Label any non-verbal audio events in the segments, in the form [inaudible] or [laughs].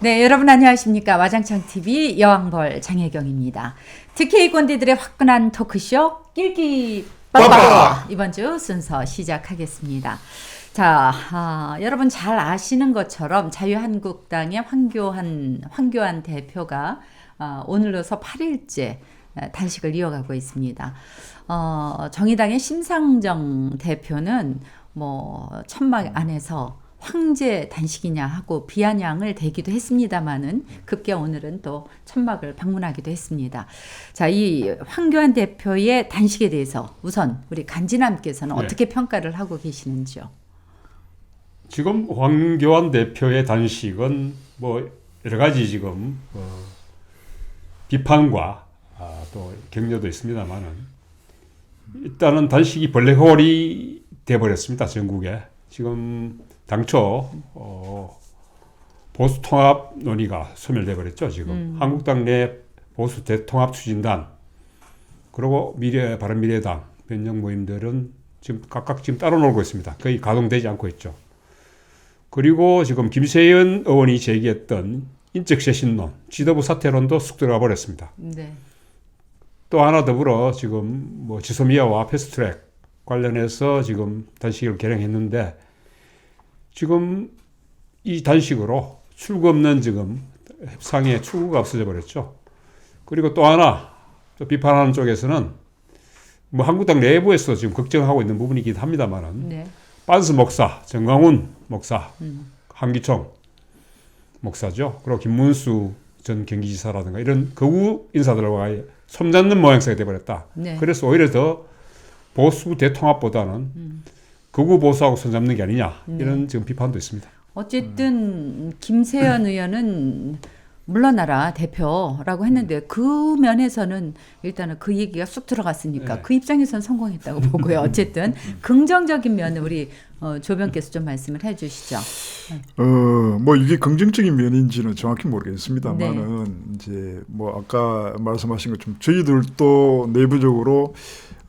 네, 여러분 안녕하십니까. 와장창 TV 여왕벌 장혜경입니다. 특히 꼰대들의 화끈한 토크쇼 낄끼 빠빠 빠빠! 이번 주 순서 시작하겠습니다. 자, 아, 여러분 잘 아시는 것처럼 자유한국당의 황교안 황교안 대표가 아, 오늘로서 8일째 단식을 이어가고 있습니다. 어, 정의당의 심상정 대표는 뭐 천막 안에서 황제 단식이냐 하고 비아냥을 대기도 했습니다마는 급기야 오늘은 또 천막을 방문하기도 했습니다. 자, 이 황교안 대표의 단식에 대해서 우선 우리 간지남께서는 네. 어떻게 평가를 하고 계시는지요? 지금 황교안 대표의 단식은 뭐 여러 가지 지금 어, 비판과 아, 또 격려도 있습니다만은 일단은 단식이 블랙홀이 돼버렸습니다 전국에 지금 당초 어, 보수 통합 논의가 소멸돼 버렸죠 지금 한국당 내 보수 대통합 추진단 그리고 미래 바른미래당 변형 모임들은 지금 각각 지금 따로 놀고 있습니다 거의 가동되지 않고 있죠. 그리고 지금 김세연 의원이 제기했던 인적 쇄신론, 지도부 사퇴론도 쑥 들어가 버렸습니다. 네. 또 하나 더불어 지금 뭐 지소미아와 패스트트랙 관련해서 지금 단식을 결행했는데 지금 이 단식으로 출구 없는 지금 협상의 출구가 없어져 버렸죠. 그리고 또 하나 또 비판하는 쪽에서는 뭐 한국당 내부에서 지금 걱정하고 있는 부분이긴 합니다만은 네. 빤스 목사, 정광훈 목사, 한기총 목사죠. 그리고 김문수 전 경기지사라든가 이런 거구 인사들과의 손잡는 모양새가 돼버렸다. 네. 그래서 오히려 더 보수 대통합보다는 거구 보수하고 손잡는 게 아니냐 네. 이런 지금 비판도 있습니다. 어쨌든 김세연 의원은 물러나라 대표라고 했는데 그 면에서는 일단은 그 얘기가 쑥 들어갔으니까 네. 그 입장에서는 성공했다고 [laughs] 보고요. 어쨌든 긍정적인 면을 우리 어, 조변께서 좀 말씀을 해주시죠. 어, 뭐 이게 긍정적인 면인지는 정확히 모르겠습니다만은 이제 뭐 아까 말씀하신 것처럼 저희들도 내부적으로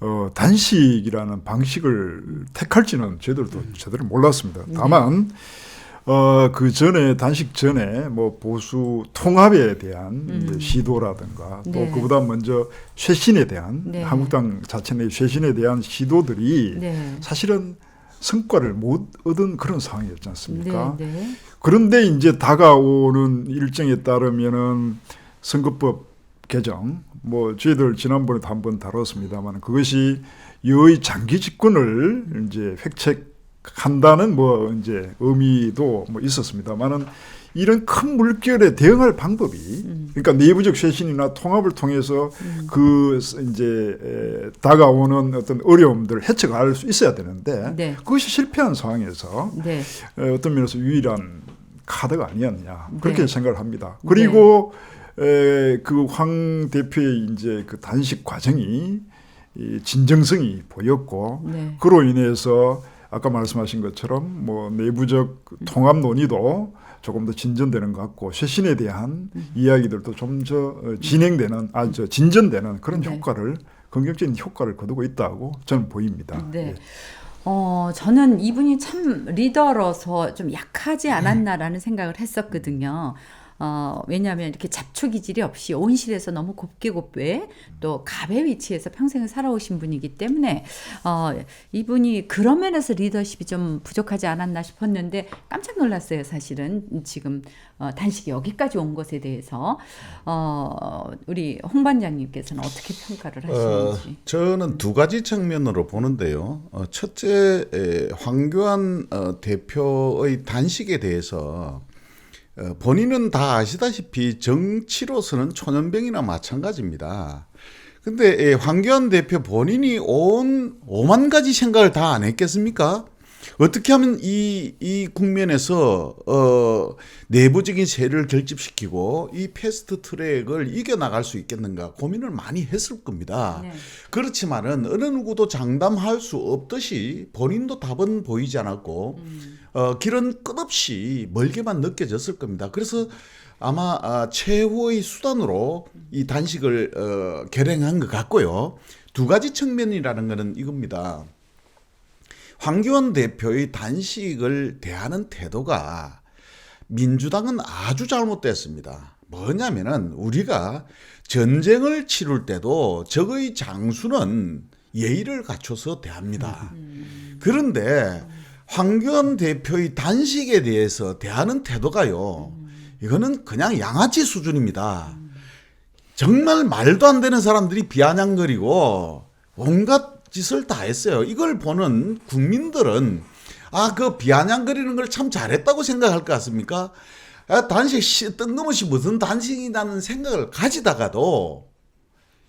어, 단식이라는 방식을 택할지는 저희들도 제대로 몰랐습니다. 다만 어, 그 전에 단식 전에 뭐 보수 통합에 대한 이제 시도라든가 또 네. 그보다 먼저 쇄신에 대한 네. 한국당 자체 내 쇄신에 대한 시도들이 네. 사실은 성과를 못 얻은 그런 상황이었지 않습니까? 네, 네. 그런데 이제 다가오는 일정에 따르면은 선거법 개정 뭐 저희들 지난번에도 한 번 다뤘습니다만 그것이 여의 장기 집권을 이제 획책한다는 뭐 이제 의미도 뭐 있었습니다만은 이런 큰 물결에 대응할 방법이 그러니까 내부적 쇄신이나 통합을 통해서 그 이제 에, 다가오는 어떤 어려움들을 해체할 수 있어야 되는데 네. 그것이 실패한 상황에서 네. 에, 어떤 면에서 유일한 카드가 아니었냐 그렇게 네. 생각을 합니다. 그리고 그 황 대표의 이제 그 단식 과정이 이 진정성이 보였고 네. 그로 인해서 아까 말씀하신 것처럼 뭐 내부적 통합 논의도 조금 더 진전되는 것 같고 쇄신에 대한 음. 이야기들도 좀 더 진행되는 아저 진전되는 그런 네. 효과를 긍정적인 효과를 거두고 있다고 저는 보입니다. 네. 예. 어, 저는 이분이 참 리더로서 좀 약하지 않았나라는 생각을 했었거든요. 어, 왜냐하면 이렇게 잡초 기질이 없이 온실에서 너무 곱게 곱게 또 갑의 위치에서 평생을 살아오신 분이기 때문에 어, 이분이 그런 면에서 리더십이 좀 부족하지 않았나 싶었는데 깜짝 놀랐어요, 사실은. 지금 어, 단식이 여기까지 온 것에 대해서 어, 우리 홍 반장님께서는 어떻게 평가를 어, 하시는지. 저는 두 가지 측면으로 보는데요. 어, 첫째, 에, 황교안 어, 대표의 단식에 대해서 어, 본인은 다 아시다시피 정치로서는 초년병이나 마찬가지입니다. 근데 에, 황교안 대표 본인이 온 오만 가지 생각을 다 안 했겠습니까? 어떻게 하면 이, 이 국면에서, 어, 내부적인 세를 결집시키고 이 패스트 트랙을 이겨나갈 수 있겠는가 고민을 많이 했을 겁니다. 네. 그렇지만은 어느 누구도 장담할 수 없듯이 본인도 답은 보이지 않았고, 어, 길은 끝없이 멀게만 느껴졌을 겁니다. 그래서 아마 아, 최후의 수단으로 이 단식을 어, 결행한 것 같고요. 두 가지 측면이라는 것은 이겁니다. 황교안 대표의 단식을 대하는 태도가 민주당은 아주 잘못됐습니다. 뭐냐면은 우리가 전쟁을 치룰 때도 적의 장수는 예의를 갖춰서 대합니다. 그런데 황교안 대표의 단식에 대해서 대하는 태도가요. 이거는 그냥 양아치 수준입니다. 정말 말도 안 되는 사람들이 비아냥거리고 온갖 짓을 다 했어요. 이걸 보는 국민들은 아, 그 비아냥거리는 걸 참 잘했다고 생각할 것 같습니까? 아, 단식 씨, 뜬금없이 무슨 단식이라는 생각을 가지다가도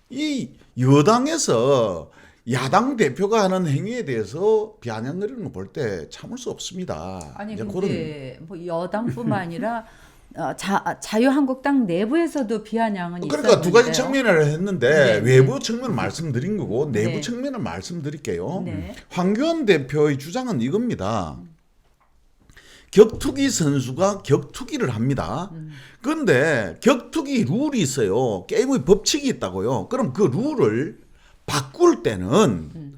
이 여당에서 야당 대표가 하는 행위에 대해서 비아냥거리는 거볼때 참을 수 없습니다. 아니 근데 뭐 여당뿐만 아니라 [laughs] 어, 자, 자유한국당 내부에서도 비아냥은 그러니까 두 가지. 측면을 했는데 네, 외부 측면을 말씀드린 거고 내부 네. 측면을 말씀드릴게요. 네. 황교안 대표의 주장은 이겁니다. 격투기 선수가 격투기를 합니다. 그런데 격투기 룰이 있어요. 게임의 법칙이 있다고요. 그럼 그 룰을 바꿀 때는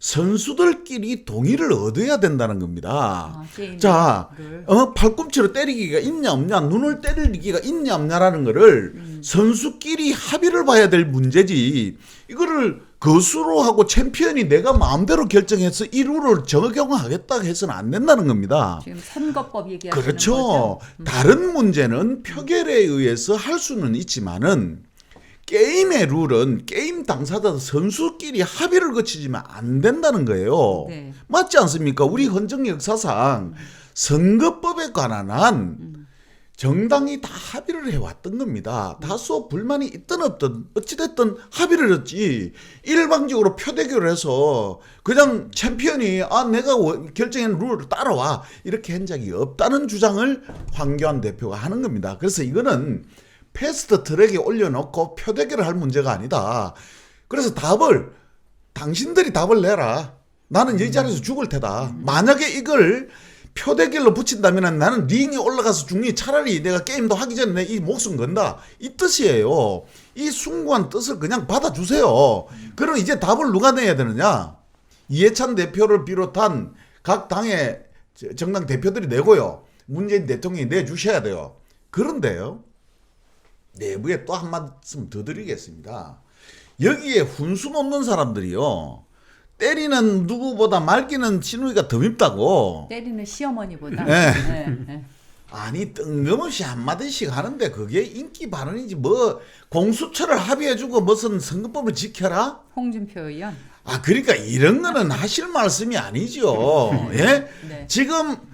선수들끼리 동의를 얻어야 된다는 겁니다. 아, 자, 룰. 어, 팔꿈치로 때리기가 있냐 없냐, 눈을 때리기가 있냐 없냐라는 거를 음. 선수끼리 합의를 봐야 될 문제지. 이거를 거수로 하고 챔피언이 내가 마음대로 결정해서 이 룰을 적용하겠다 해서는 안 된다는 겁니다. 지금 선거법 얘기하시는 그렇죠. 거죠? 다른 문제는 표결에 의해서 할 수는 있지만은 게임의 룰은 게임 당사자 선수끼리 합의를 거치지만 안 된다는 거예요. 네. 맞지 않습니까? 우리 헌정 역사상 선거법에 관한 한 정당이 다 합의를 해왔던 겁니다. 다소 불만이 있든 없든 어찌됐든 합의를 했지 일방적으로 표대결을 해서 그냥 챔피언이 아 내가 원- 결정한 룰을 따라와 이렇게 한 적이 없다는 주장을 황교안 대표가 하는 겁니다. 그래서 이거는 패스트 트랙에 올려놓고 표대결을 할 문제가 아니다. 그래서 답을 당신들이 답을 내라. 나는 이 자리에서 죽을 테다. 만약에 이걸 표대결로 붙인다면 나는 링에 올라가서 죽니 차라리 내가 게임도 하기 전에 내 이 목숨 건다. 이 뜻이에요. 이 숭고한 뜻을 그냥 받아주세요. 그럼 이제 답을 누가 내야 되느냐? 이해찬 대표를 비롯한 각 당의 정당 대표들이 내고요. 문재인 대통령이 내주셔야 돼요. 그런데요. 내부에 또 한 말씀 더 드리겠습니다. 여기에 훈수 놓는 사람들이요. 때리는 누구보다 말기는 신우이가 더 밉다고. 때리는 시어머니보다. 네. 네, 네. 아니 뜬금없이 한마디씩 하는데 그게 인기 발언이지 뭐 공수처를 합의해주고 무슨 선거법을 지켜라? 홍준표 의원. 아 그러니까 이런 거는 하실 말씀이 아니죠. 예? 네. 지금 음,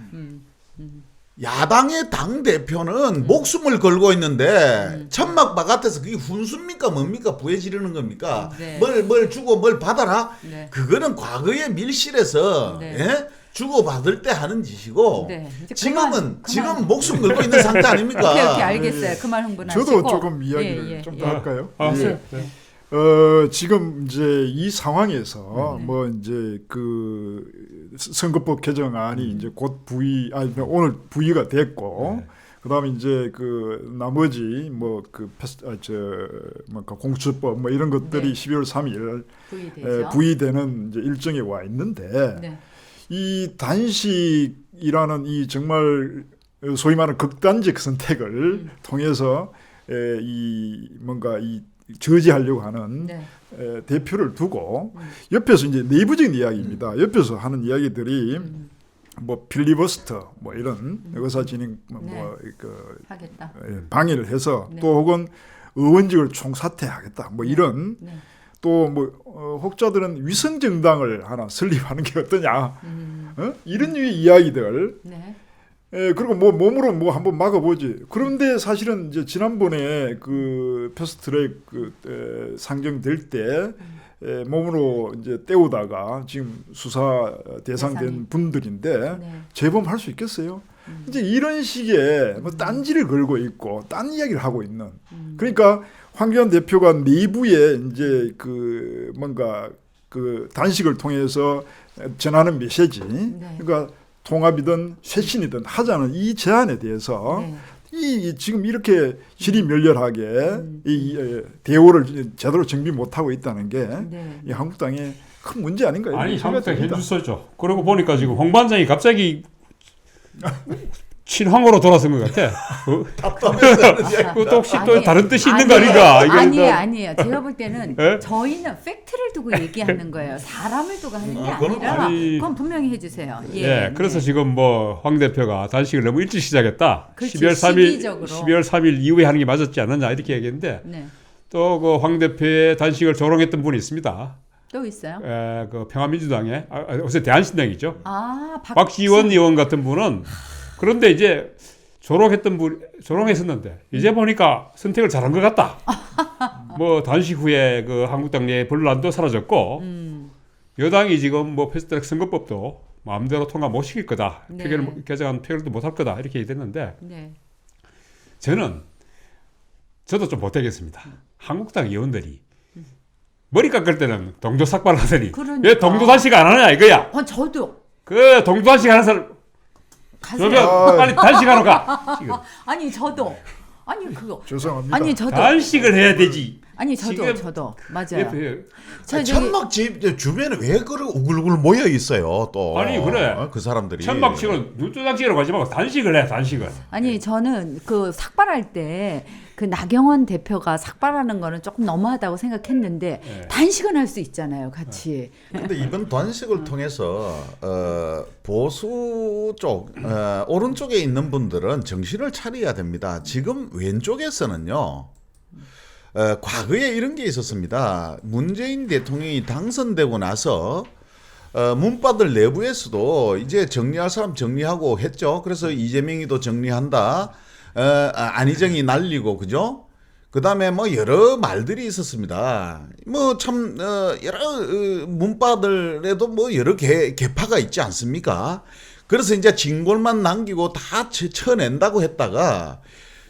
야당의 당 대표는 목숨을 걸고 있는데 천막 바깥에서 그게 훈수입니까 뭡니까 부해 지르는 겁니까? 네. 뭘뭘 주고 뭘 받아라? 네. 그거는 과거의 밀실에서 네. 예? 주고 받을 때 하는 짓이고 네. 지금은 그만, 그만. 지금 목숨 걸고 있는 상태 아닙니까? 오케이 오케이 알겠어요. 그만 흥분하시고. 저도 조금 이야기를 예, 예, 좀 예. 더 할까요? 아, 예. 네. 네. 어, 지금 이제 이 상황에서 네. 뭐 이제 그 선거법 개정안이 이제 곧 부의 아니 오늘 부의가 됐고 그다음에 이제 그 나머지 뭐그 아, 저뭐 공수처법 뭐 이런 것들이 네. 12월 3일 부의되죠. 부의되는 이제 일정에 와 있는데 네. 이 단식이라는 이 정말 소위 말하는 극단적 선택을 음. 통해서 에, 이 뭔가 이 저지하려고 하는 네. 에, 대표를 두고 음. 옆에서 이제 내부적인 이야기입니다. 옆에서 하는 이야기들이 음. 뭐 필리버스터 뭐 이런 의사 진행 뭐그 하겠다. 방해를 해서 네. 또 혹은 의원직을 총사퇴하겠다 뭐 이런 네. 또뭐 어, 혹자들은 위성 정당을 하나 설립하는 게 어떠냐 음. 어? 이런 류의 이야기들 네. 에, 그리고 뭐 몸으로 뭐 한번 막아보지. 그런데 사실은 이제 지난번에 그 패스트 트랙 그 에, 상정될 때 에, 몸으로 이제 때우다가 지금 수사 대상된 대상이. 분들인데 네. 재범할 수 있겠어요? 이제 이런 식의 뭐 딴지를 걸고 있고 딴 이야기를 하고 있는. 그러니까 황교안 대표가 내부에 이제 그 뭔가 그 단식을 통해서 전하는 메시지. 네. 그러니까 통합이든 쇄신이든 하자는 이 제안에 대해서 네. 이 지금 이렇게 질의멸렬하게 이, 이 대우를 제대로 정비 못하고 있다는 게 네. 이 한국당의 큰 문제 아닌가 아니 이런 생각이 한국당 듭니다. 현주소죠. 그러고 보니까 지금 홍 반장이 갑자기 [laughs] 친황으로 돌아선 것 같아. [laughs] 어? 그것도 혹시 또 아니, 다른 뜻이 있는 거 아니에요. 아닌가? 이거 아니에요, 뭐- 아니에요. 제가 볼 때는 예? 저희는 팩트를 두고 얘기하는 거예요. 사람을 두고 하는 게 아, 그건 아니라 아니- 그건 분명히 해주세요. 예, 예, 그래서 네. 지금 뭐 황 대표가 단식을 너무 일찍 시작했다. 그렇지, 12월 3일, 시기적으로. 12월 3일 이후에 하는 게 맞았지 않느냐 이렇게 얘기했는데 네, 또그 황 대표의 단식을 조롱했던 분이 있습니다. 또 있어요. 에, 그 평화민주당의 아, 아, 요새 대한신당이죠. 아, 박, 박지원 의원 같은 분은 그런데 이제 조롱했던 분 조롱했었는데 이제 보니까 선택을 잘한 것 같다. [laughs] 뭐 단식 후에 그 한국당 내 분란도 사라졌고 음, 여당이 지금 뭐 패스트트랙 선거법도 마음대로 통과 못 시킬 거다. 네. 표결 개정안 표결도 못 할 거다. 이렇게 얘기됐는데 네, 저는 저도 좀 못되겠습니다. 한국당 의원들이 머리 깎을 때는 동조 삭발을 하더니 그러니까. 왜 동조 단식 안 하냐 이거야. 어, 저도 그 동조 단식 하는 사람 가세요. 그러면 아. 빨리 단식하러 가. 지금 [laughs] 아니 저도 아니 그거 죄송합니다. 아니 저도 단식을 해야 되지. 아니 저도 지금- 저도 맞아요. 예, 저 저기 천막집 주변에 왜 그렇게 우글우글 모여 있어요 또 아니, 그래. 어, 그 사람들이 천막치고 눈두닥치러 가지 말고 단식을 해 단식을. 아니 저는 그 삭발할 때 그 나경원 대표가 삭발하는 거는 조금 너무하다고 생각했는데 예. 단식은 할 수 있잖아요, 같이. 근데 이번 단식을 통해서 어, 보수 쪽 어, 오른쪽에 있는 분들은 정신을 차려야 됩니다. 지금 왼쪽에서는요. 어, 과거에 이런 게 있었습니다. 문재인 대통령이 당선되고 나서 어, 문바들 내부에서도 이제 정리할 사람 정리하고 했죠. 그래서 이재명이도 정리한다. 어, 아, 안희정이 날리고 그죠? 그다음에 뭐 여러 말들이 있었습니다. 뭐참 어, 여러 어, 문바들에도 뭐 여러 개, 개파가 있지 않습니까? 그래서 이제 진골만 남기고 다 쳐- 쳐낸다고 했다가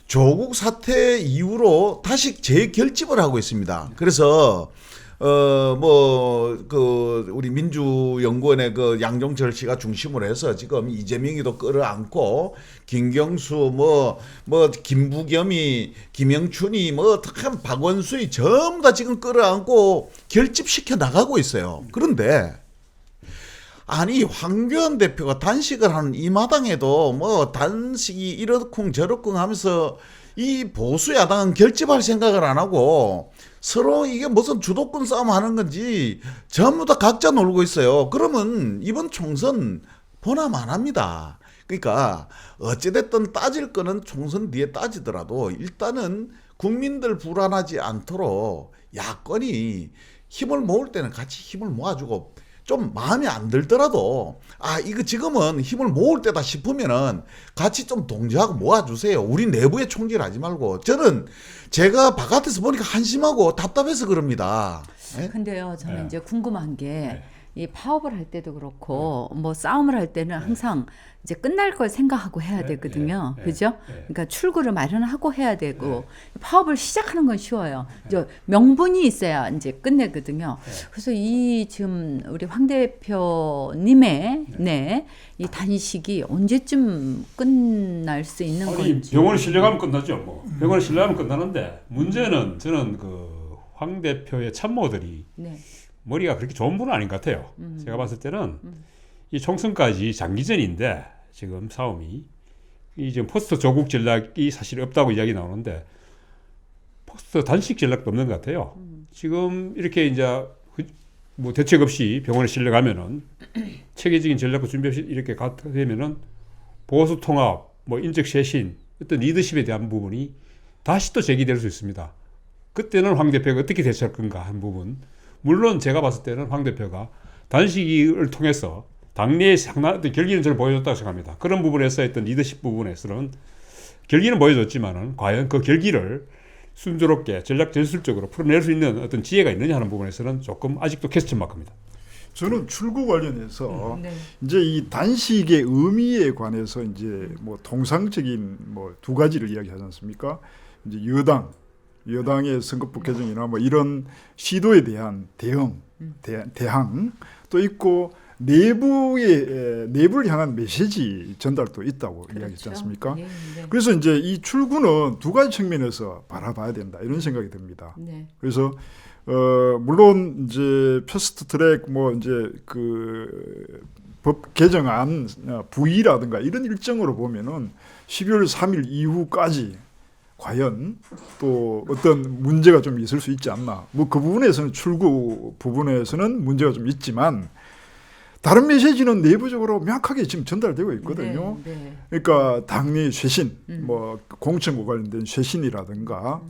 조국 사태 이후로 다시 재결집을 하고 있습니다. 그래서 어 뭐 그 우리 민주연구원의 그 양종철 씨가 중심으로 해서 지금 이재명이도 끌어안고 김경수 뭐뭐 김부겸이 김영춘이 뭐참 박원수이 전부 다 지금 끌어안고 결집시켜 나가고 있어요. 그런데 아니 황교안 대표가 단식을 하는 이 마당에도 뭐 단식이 이러쿵 저러쿵 하면서 이 보수 야당은 결집할 생각을 안 하고 서로 이게 무슨 주도권 싸움 하는 건지 전부 다 각자 놀고 있어요. 그러면 이번 총선 보남 안 합니다. 그러니까 어찌됐든 따질 거는 총선 뒤에 따지더라도 일단은 국민들 불안하지 않도록 야권이 힘을 모을 때는 같이 힘을 모아주고 좀 마음에 안 들더라도 아 이거 지금은 힘을 모을 때다 싶으면은 같이 좀 동조하고 모아주세요. 우리 내부에 총질하지 말고 저는 제가 바깥에서 보니까 한심하고 답답해서 그럽니다. 예? 근데요, 저는 네. 이제 궁금한 게 네. 이 파업을 할 때도 그렇고 뭐 싸움을 할 때는 항상 이제 끝날 걸 생각하고 해야 네, 되거든요. 네, 그죠? 네. 그러니까 출구를 마련하고 해야 되고 파업을 시작하는 건 쉬워요. 이제 명분이 있어야 이제 끝내거든요. 그래서 이 지금 우리 황 대표님의 네, 이 단식이 언제쯤 끝날 수 있는 아니 건지. 병원을 실려가면 끝나죠. 뭐 병원을 실려가면 끝나는데 문제는 저는 그 황 대표의 참모들이 네. 머리가 그렇게 좋은 분은 아닌 것 같아요. 음. 제가 봤을 때는 이 총선까지 장기전인데 지금 싸움이 이 지금 포스트 조국 전략이 사실 없다고 이야기 나오는데 포스트 단식 전략도 없는 것 같아요. 음. 지금 이렇게 이제 그- 뭐 대책 없이 병원에 실려가면은 [clears throat] 체계적인 전략과 준비 없이 이렇게 가 되면은 보수 통합, 뭐 인적 쇄신, 어떤 리더십에 대한 부분이 다시 또 제기될 수 있습니다. 그때는 황 대표가 어떻게 대처할 건가 한 부분. 물론 제가 봤을 때는 황 대표가 단식을 통해서 당내에 상당한 결기는 저는 보여줬다고 생각합니다. 그런 부분에서 어떤 리더십 부분에서는 결기는 보여줬지만은 과연 그 결기를 순조롭게 전략 전술적으로 풀어낼 수 있는 어떤 지혜가 있느냐 하는 부분에서는 조금 아직도 퀘스천 마크입니다. 저는 출구 관련해서 네. 이제 이 단식의 의미에 관해서 이제 뭐 통상적인 뭐 두 가지를 이야기하지 않습니까? 이제 여당 여당의 선거법 개정이나 뭐 이런 시도에 대한 대응, 대, 대항 또 있고 내부의 에, 내부를 향한 메시지 전달도 있다고 이야기했지 않습니까? 네, 네. 그래서 이제 이 출구는 두 가지 측면에서 바라봐야 된다 이런 생각이 듭니다. 네. 그래서 어 물론 이제 패스트 트랙 뭐 이제 그 법 개정안 어, 부의라든가 이런 일정으로 보면은 12월 3일 이후까지 과연 또 어떤 문제가 좀 있을 수 있지 않나. 뭐 그 부분에서는 출구 부분에서는 문제가 좀 있지만 다른 메시지는 내부적으로 명확하게 지금 전달되고 있거든요. 네, 네. 그러니까 당리 쇄신, 음. 뭐 공천과 관련된 쇄신이라든가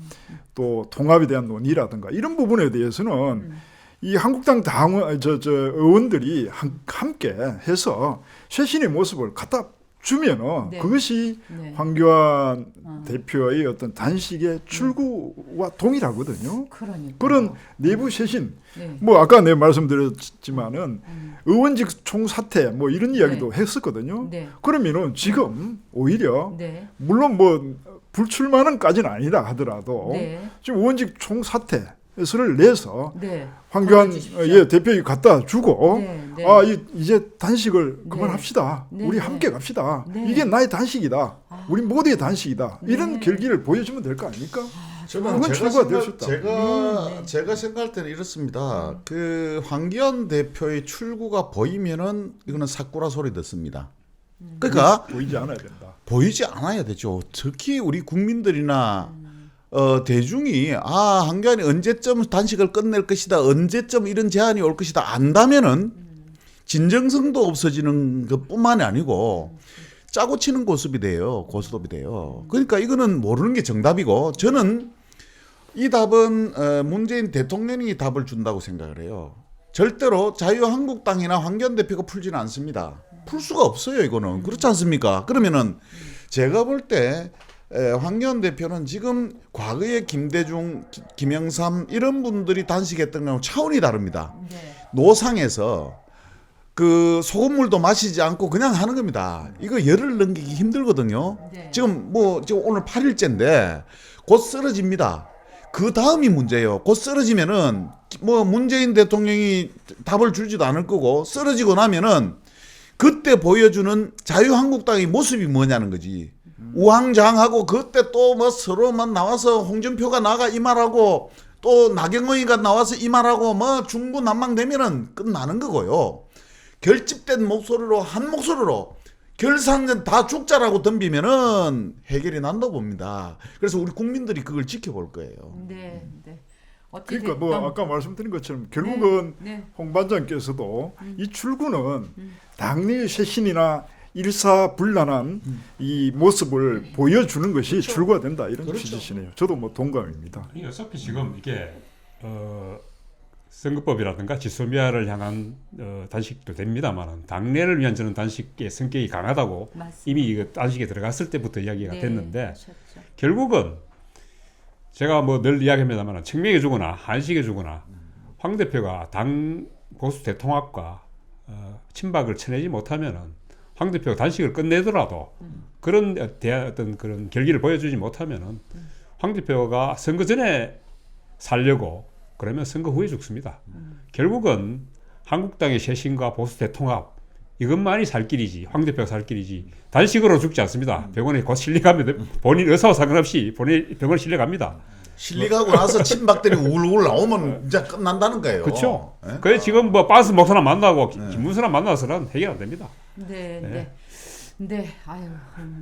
또 통합에 대한 논의라든가 이런 부분에 대해서는 음. 이 한국당 당원 저 저 의원들이 한, 함께 해서 쇄신의 모습을 갖다 주면은 네. 그것이 네. 황교안 어. 대표의 어떤 단식의 출구와 동일하거든요. 그러니까 그런 내부 쇄신, 네. 뭐 아까 내가 말씀드렸지만은 음. 의원직 총사퇴 뭐 이런 이야기도 했었거든요. 네. 그러면은 지금 오히려 네. 물론 뭐 불출마는까지는 아니라 하더라도 네. 지금 의원직 총사퇴 를 내서 네. 황교안 예, 대표에 갖다 주고 네, 네. 아 이, 이제 단식을 네. 그만합시다. 네, 우리 네. 함께 갑시다. 네. 이게 나의 단식이다. 아. 우리 모두의 단식이다. 이런 네. 결기를 보여주면 될 거 아닙니까? 저는 그건 제가 생각. 제가 네, 네. 제가 생각할 때는 이렇습니다. 그 황기현 대표의 출구가 보이면은 이거는 사꾸라 소리 듣습니다. 음. 그러니까 보이지 않아야 된다. 보이지 않아야 되죠. 특히 우리 국민들이나 어, 대중이 아 한기환이 언제쯤 단식을 끝낼 것이다, 언제쯤 이런 제안이 올 것이다 안다면은 진정성도 없어지는 것뿐만이 아니고 짜고 치는 고습이 돼요, 고스톱이 돼요. 그러니까 이거는 모르는 게 정답이고 저는 이 답은 어, 문재인 대통령이 답을 준다고 생각을 해요. 절대로 자유한국당이나 황교안 대표가 풀지는 않습니다. 풀 수가 없어요, 이거는. 그렇지 않습니까? 그러면은 제가 볼때 황교안 대표는 지금 과거에 김대중, 기- 김영삼 이런 분들이 단식했던 거랑 차원이 다릅니다. 네. 노상에서 그 소금물도 마시지 않고 그냥 하는 겁니다. 이거 열을 넘기기 힘들거든요. 네. 지금 뭐 지금 오늘 8일째인데 곧 쓰러집니다. 그 다음이 문제예요. 곧 쓰러지면은 뭐 문재인 대통령이 답을 주지도 않을 거고 쓰러지고 나면은 그때 보여주는 자유한국당의 모습이 뭐냐는 거지. 우왕좌왕하고 그때 또 뭐 서로만 나와서 홍준표가 나가 이 말하고 또 나경원이가 나와서 이 말하고 뭐 중구난방되면은 끝나는 거고요. 결집된 목소리로 한 목소리로 결산전 다 죽자라고 덤비면은 해결이 난다고 봅니다. 그래서 우리 국민들이 그걸 지켜볼 거예요. 네. 네. 그러니까 뭐 아까 말씀드린 것처럼 결국은 네. 홍 반장께서도 음. 이 출구는 당리 쇄신이나 일사불란한 이 모습을 보여주는 것이 출구가 된다 이런 그렇죠. 취지시네요. 저도 뭐 동감입니다. 아니, 어차피 지금 이게 어, 선거법이라든가 지소미아를 향한 어, 단식도 됩니다만 당내를 위한 저는 단식의 성격이 강하다고 맞습니다. 이미 이거 단식에 들어갔을 때부터 이야기가 네, 됐는데 하셨죠. 결국은 제가 뭐 늘 이야기합니다만 청명해 주거나 한식해 주거나 황 대표가 당 보수 대통합과 어, 친박을 쳐내지 못하면은 황 대표가 단식을 끝내더라도 그런 어, 대 어떤 그런 결기를 보여주지 못하면은 황 대표가 선거 전에 살려고 그러면 선거 후에 죽습니다. 결국은 한국당의 쇄신과 보수 대통합 이것만이 살 길이지 황 대표가 살 길이지 단식으로 죽지 않습니다. 병원에 곧 실려가면 본인 의사와 상관없이 본인 병원 실려갑니다. 실리가고 나서 친박들이 울울 나오면 이제 끝난다는 거예요. 그렇죠. 예? 그래 지금 뭐 빠스 목사람 만나고 김문수랑 만나서는 해결 안 됩니다. 네, 네. 네. 네, 아유,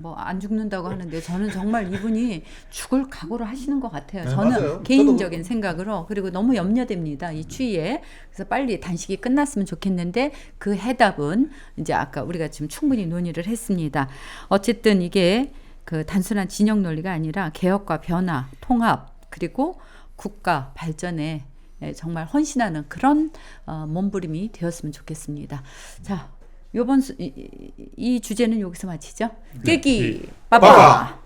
뭐 안 죽는다고 하는데 저는 정말 이분이 죽을 각오를 하시는 것 같아요. 네, 저는 맞아요. 개인적인 생각으로 그리고 너무 염려됩니다. 이 추위에 그래서 빨리 단식이 끝났으면 좋겠는데 그 해답은 이제 아까 우리가 지금 충분히 논의를 했습니다. 어쨌든 이게 그 단순한 진영 논리가 아니라 개혁과 변화, 통합 그리고 국가 발전에 예, 정말 헌신하는 그런 어, 몸부림이 되었으면 좋겠습니다. 자, 요번 수, 이, 이- 이 주제는 여기서 마치죠. 깨기 빠바.